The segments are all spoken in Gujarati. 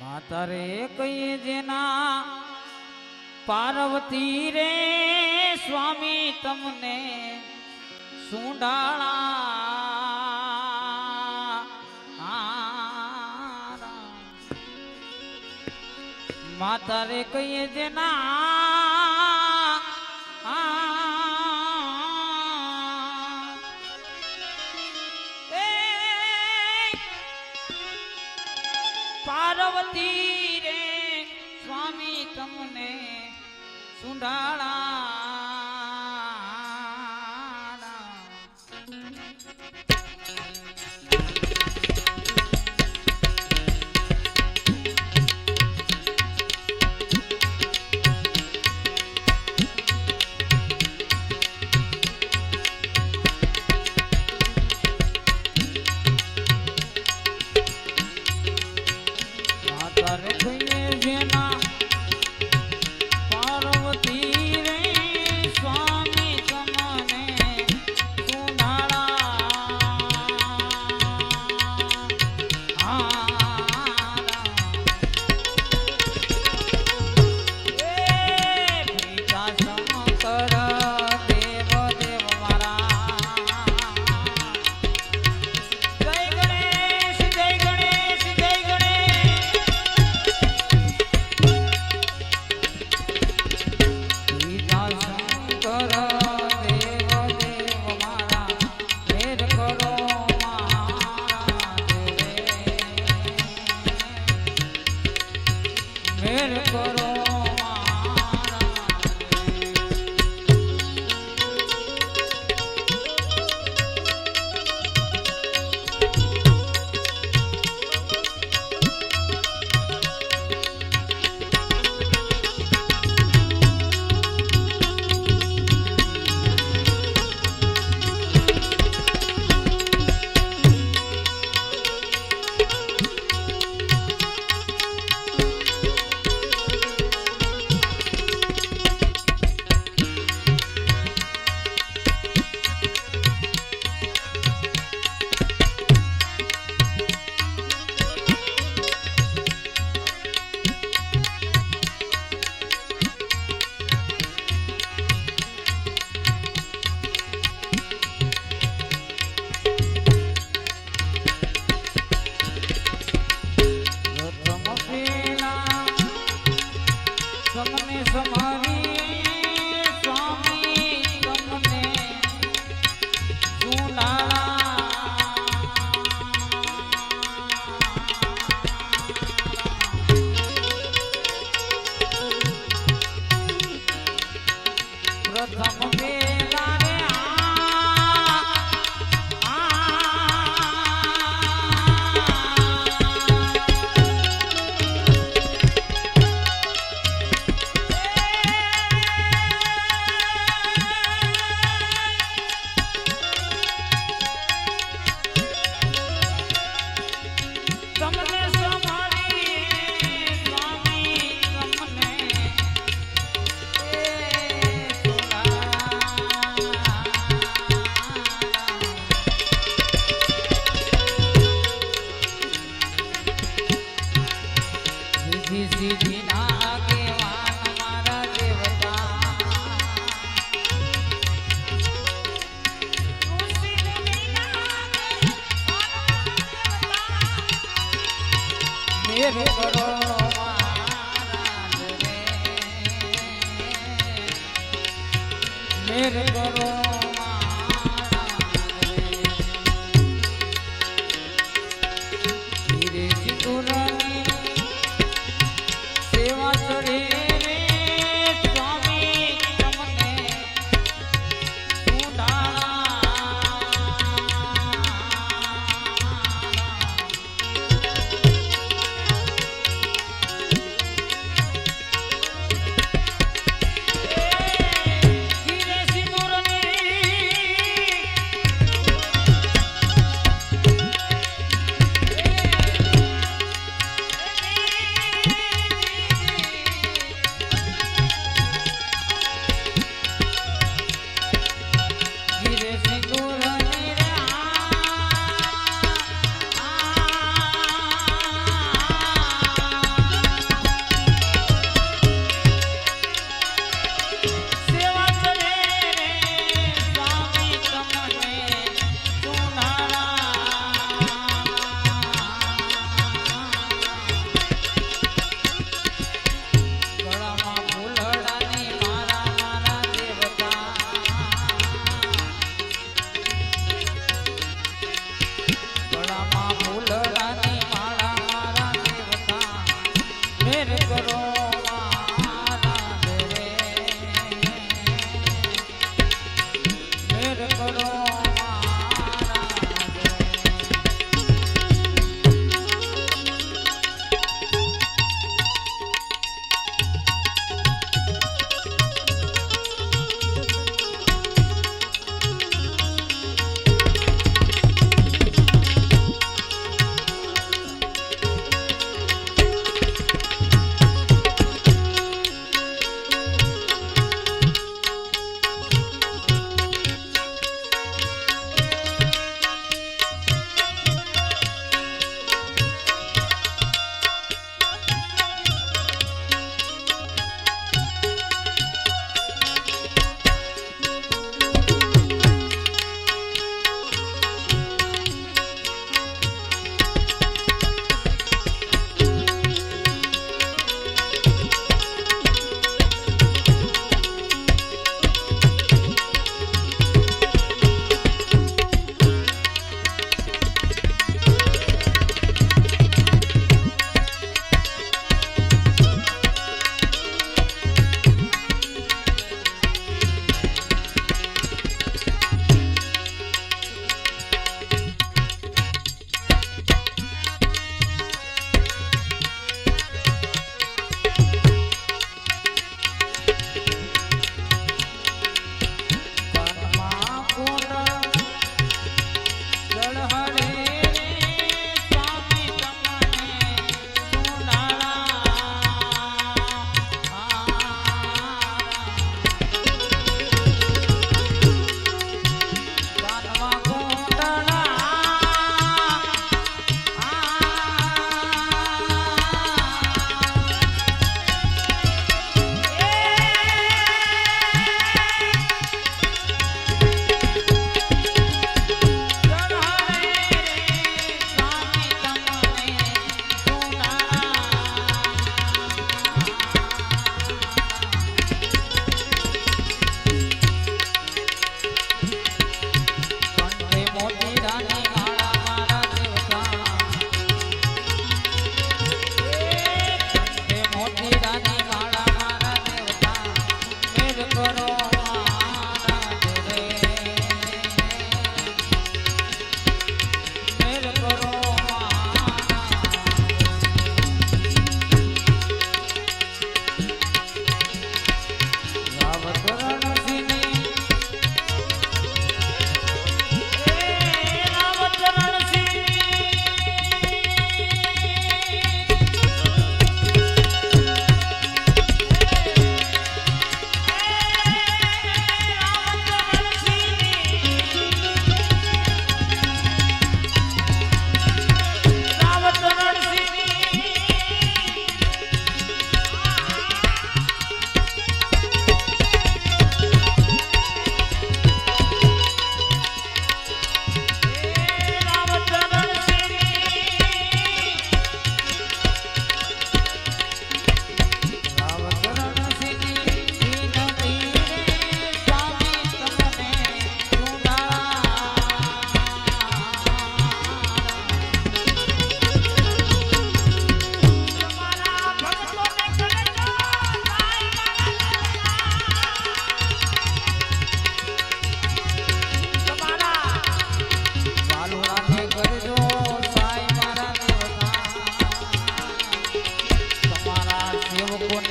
માતા રે કહીએ જેના પાર્વતી રે સ્વામી તમને સુડાળા. માતા રે કહીએ જેના સુંઢા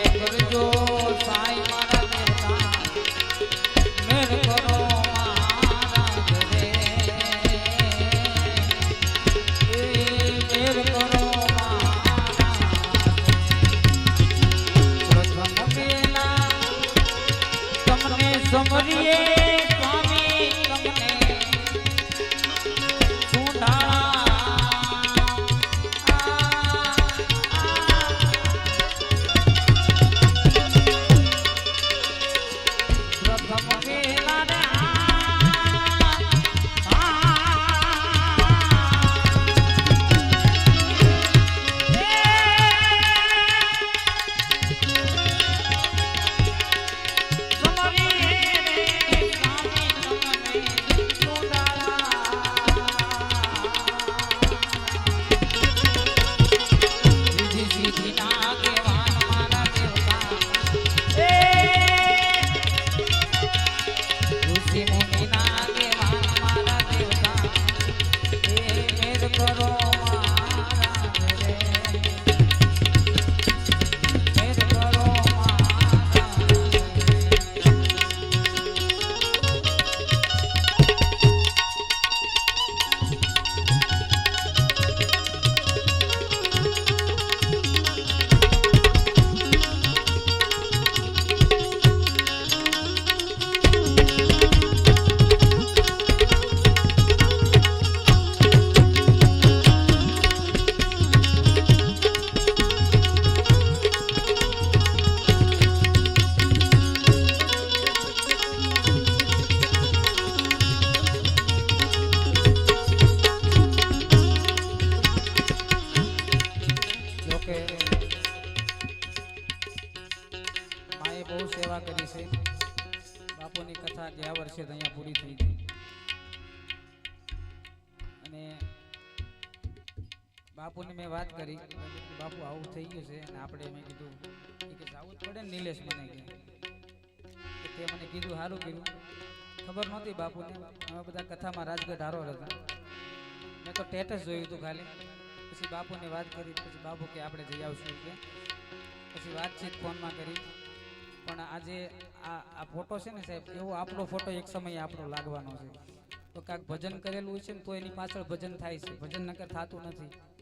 કરજો સાઈ ગયા વર્ષે અહીંયા પૂરી થઈ ગઈ. અને બાપુને મેં વાત કરી, બાપુ આવું થઈ ગયું છે અને આપણે મેં કીધું કે જવું જ પડે ને નિલેશ મને કે. તે મને કીધું સારું કીધું ખબર નહોતી બાપુને. અમે બધા કથામાં રાજગઢ હારો હતા. મેં તો ટેટસ જોયું હતું ખાલી. પછી બાપુને વાત કરી, પછી બાપુ કે આપણે જઈ આવશું કે. પછી વાતચીત ફોનમાં કરી. પણ આજે આ આ ફોટો છે ને સાહેબ, એવો આપણો ફોટો એક સમયે આપણો લાગવાનો છે. તો કાંઈક ભજન કરેલું છે ને, તો એની પાછળ ભજન થાય છે. ભજન નગર થતું નથી.